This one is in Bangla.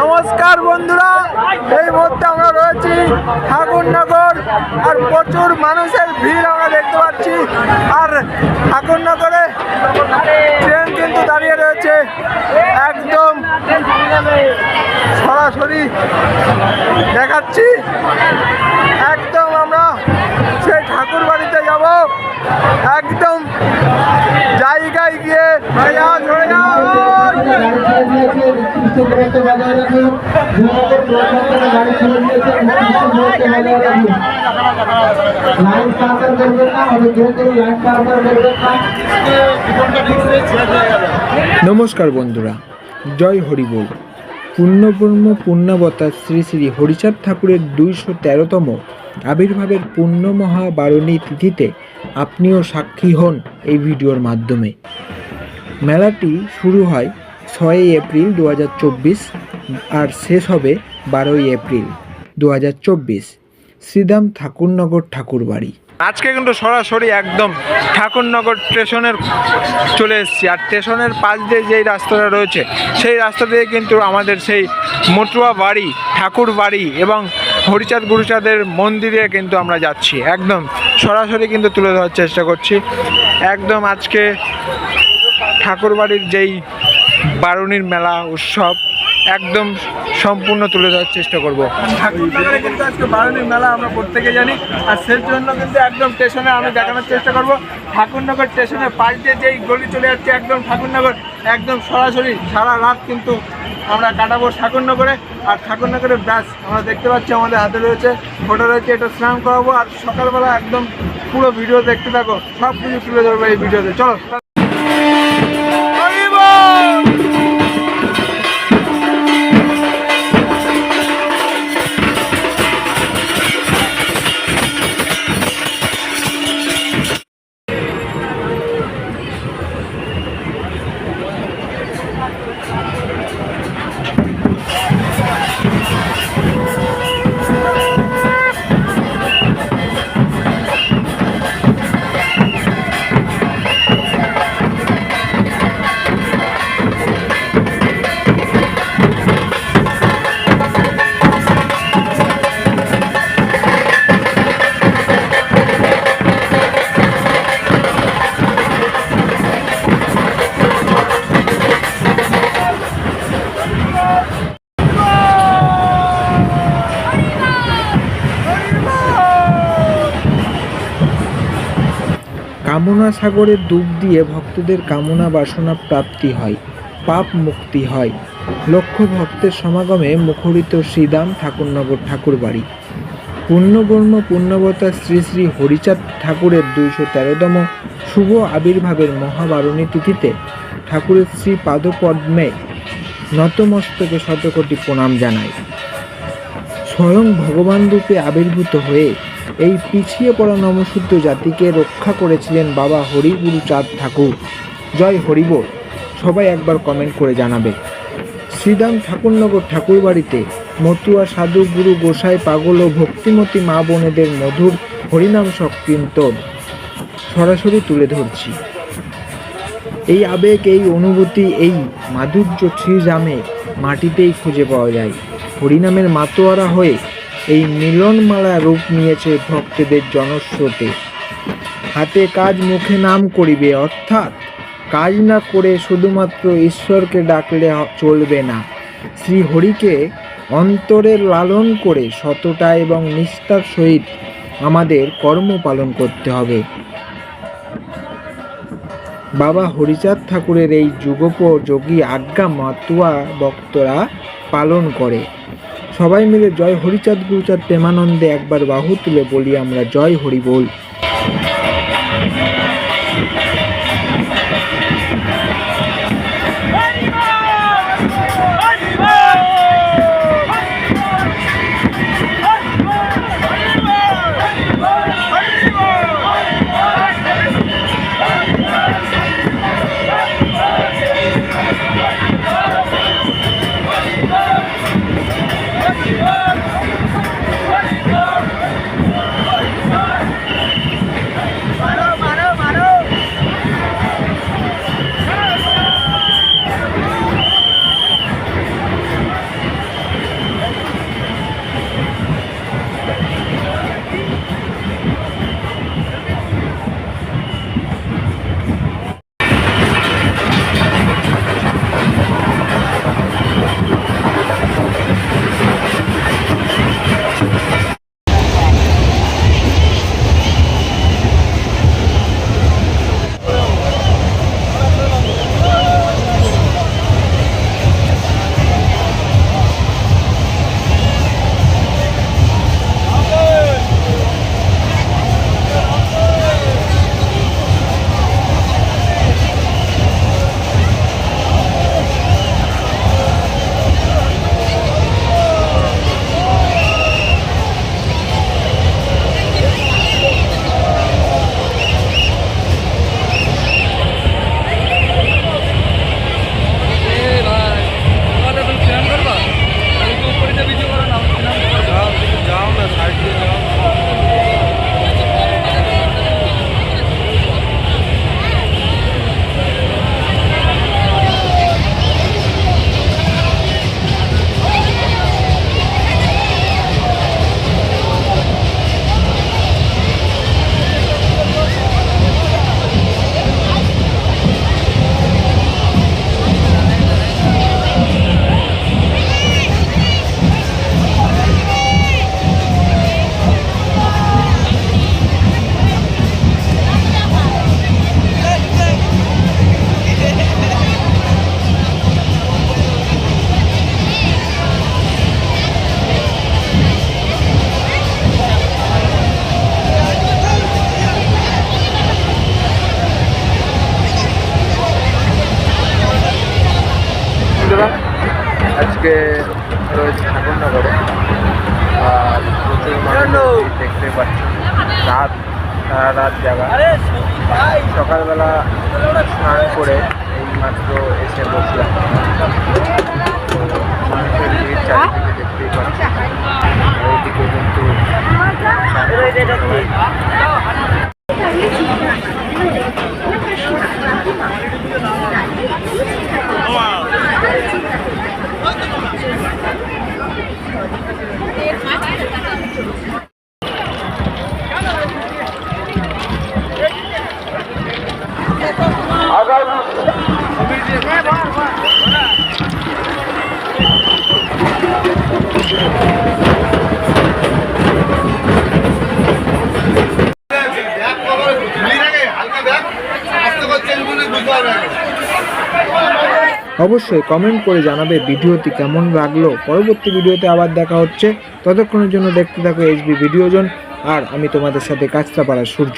নমস্কার বন্ধুরা, এই মুহূর্তে আমরা রয়েছি ঠাকুরনগর আর প্রচুর মানুষের ভিড় আমরা দেখতে পাচ্ছি। আর ঠাকুরনগরে ট্রেন কিন্তু দাঁড়িয়ে রয়েছে। একদম সরাসরি দেখাচ্ছি। একদম আমরা সেই ঠাকুর বাড়িতে যাব। একদম নমস্কার বন্ধুরা, জয় হরিবোল পূর্ণব্রহ্ম পূর্ণবতা শ্রী শ্রী হরিচাঁদ ঠাকুরের দুইশো তেরোতম আবির্ভাবের পূর্ণ মহাবারণী তিথিতে আপনিও সাক্ষী হন এই ভিডিওর মাধ্যমে। মেলাটি শুরু হয় ছয়ই এপ্রিল দু হাজার চব্বিশ আর শেষ হবে বারোই এপ্রিল দু হাজার চব্বিশ। শ্রীদাম ঠাকুরনগর ঠাকুরবাড়ি। আজকে কিন্তু সরাসরি একদম ঠাকুরনগর স্টেশনের চলে এসেছি। আর স্টেশনের পাশ দিয়ে যেই রাস্তাটা রয়েছে, সেই রাস্তা দিয়ে কিন্তু আমাদের সেই মটুয়া বাড়ি ঠাকুর বাড়ি এবং হরিচাঁদ গুরুচাঁদের মন্দিরে কিন্তু আমরা যাচ্ছি। একদম সরাসরি কিন্তু তুলে ধরার চেষ্টা করছি। একদম আজকে ঠাকুর বাড়ির যেই বারুণীর মেলা, উৎসব একদম সম্পূর্ণ তুলে ধরার চেষ্টা করব। ঠাকুরনগরে কিন্তু আজকে বারুণীর মেলা আমরা প্রত্যেকে জানি। আর সেই জন্য কিন্তু একদম স্টেশনে আমি দেখানোর চেষ্টা করব। ঠাকুরনগর স্টেশনের পাশ দিয়ে যেই গলি চলে যাচ্ছে একদম ঠাকুরনগর, একদম সরাসরি সারা রাত কিন্তু আমরা কাটাবো ঠাকুরনগরে। আর ঠাকুরনগরের ব্যাস, আমরা দেখতে পাচ্ছি আমাদের হাতে রয়েছে, ফটো রয়েছে, এটা স্নান করাবো। আর সকালবেলা একদম পুরো ভিডিও দেখতে থাকো সব কিছু তুলে ধরবো এই ভিডিওতে। চলো কামনা সাগরে ডুব দিয়ে ভক্তদের কামনা বাসনা প্রাপ্তি হয়, পাপ মুক্তি হয়। লক্ষ ভক্তের সমাগমে মুখরিত শ্রীদাম ঠাকুরনগর ঠাকুরবাড়ি। পূর্ণবর্ম পূর্ণবতা শ্রী শ্রী হরিচাঁদ ঠাকুরের দুইশো তেরোতম শুভ আবির্ভাবের মহাবারণী তিথিতে ঠাকুরের শ্রী পাদপদ্মে নতমস্তকে শতকোটি প্রণাম জানায়। স্বয়ং ভগবান রূপে আবির্ভূত হয়ে এই পিছিয়ে পড়া নমশূদ্র জাতিকে রক্ষা করেছিলেন বাবা হরিগুরু চাঁদ ঠাকুর। জয় হরিবোল সবাই একবার কমেন্ট করে জানাবে। শ্রীদাম ঠাকুরনগর ঠাকুরবাড়িতে মতুয়া সাধু গুরু গোসাই পাগল ও ভক্তিমতী মা বোনেদের মধুর হরিনাম সংকীর্তন সরাসরি তুলে ধরছি। এই আবেগ, এই অনুভূতি, এই মাধুর্য শ্রীরামে মাটিতেই খুঁজে পাওয়া যায়। হরিনামের মাতোয়ারা হয়ে এই মিলনমালা রূপ নিয়েছে ভক্তদের জনস্রোতে। হাতে কাজ মুখে নাম করিবে, অর্থাৎ কাজ না করে শুধুমাত্র ঈশ্বরকে ডাকলে চলবে না। শ্রী হরিকে অন্তরে লালন করে সততা এবং নিষ্ঠার সহিত আমাদের কর্ম পালন করতে হবে। বাবা হরিচাঁদ ঠাকুরের এই যুগোপযোগী আজ্ঞা মাতুয়া ভক্তরা পালন করে। সবাই মিলে জয় হরিচাঁদ গুরুচাঁদ প্রেমানন্দে একবার বাহু তুলে বলি আমরা জয় হরি বল। দেখতে পাচ্ছি। রাত সারা রাত জায়গা সকালবেলা স্নান করে এই মাত্র এসে বসলাম। মানুষের ভিড় চারিদিকে দেখতেই পাচ্ছি। ওইদিকে এইদিকে কিন্তু সবাই অবশ্যই কমেন্ট করে জানাবে ভিডিওটি কেমন লাগল। পরবর্তী ভিডিওতে আবার দেখা হচ্ছে। ততক্ষণের জন্য দেখতে থাকো এইচবি ভিডিওজন। আর আমি তোমাদের সাথে কাজটা পাড়ার সূর্য।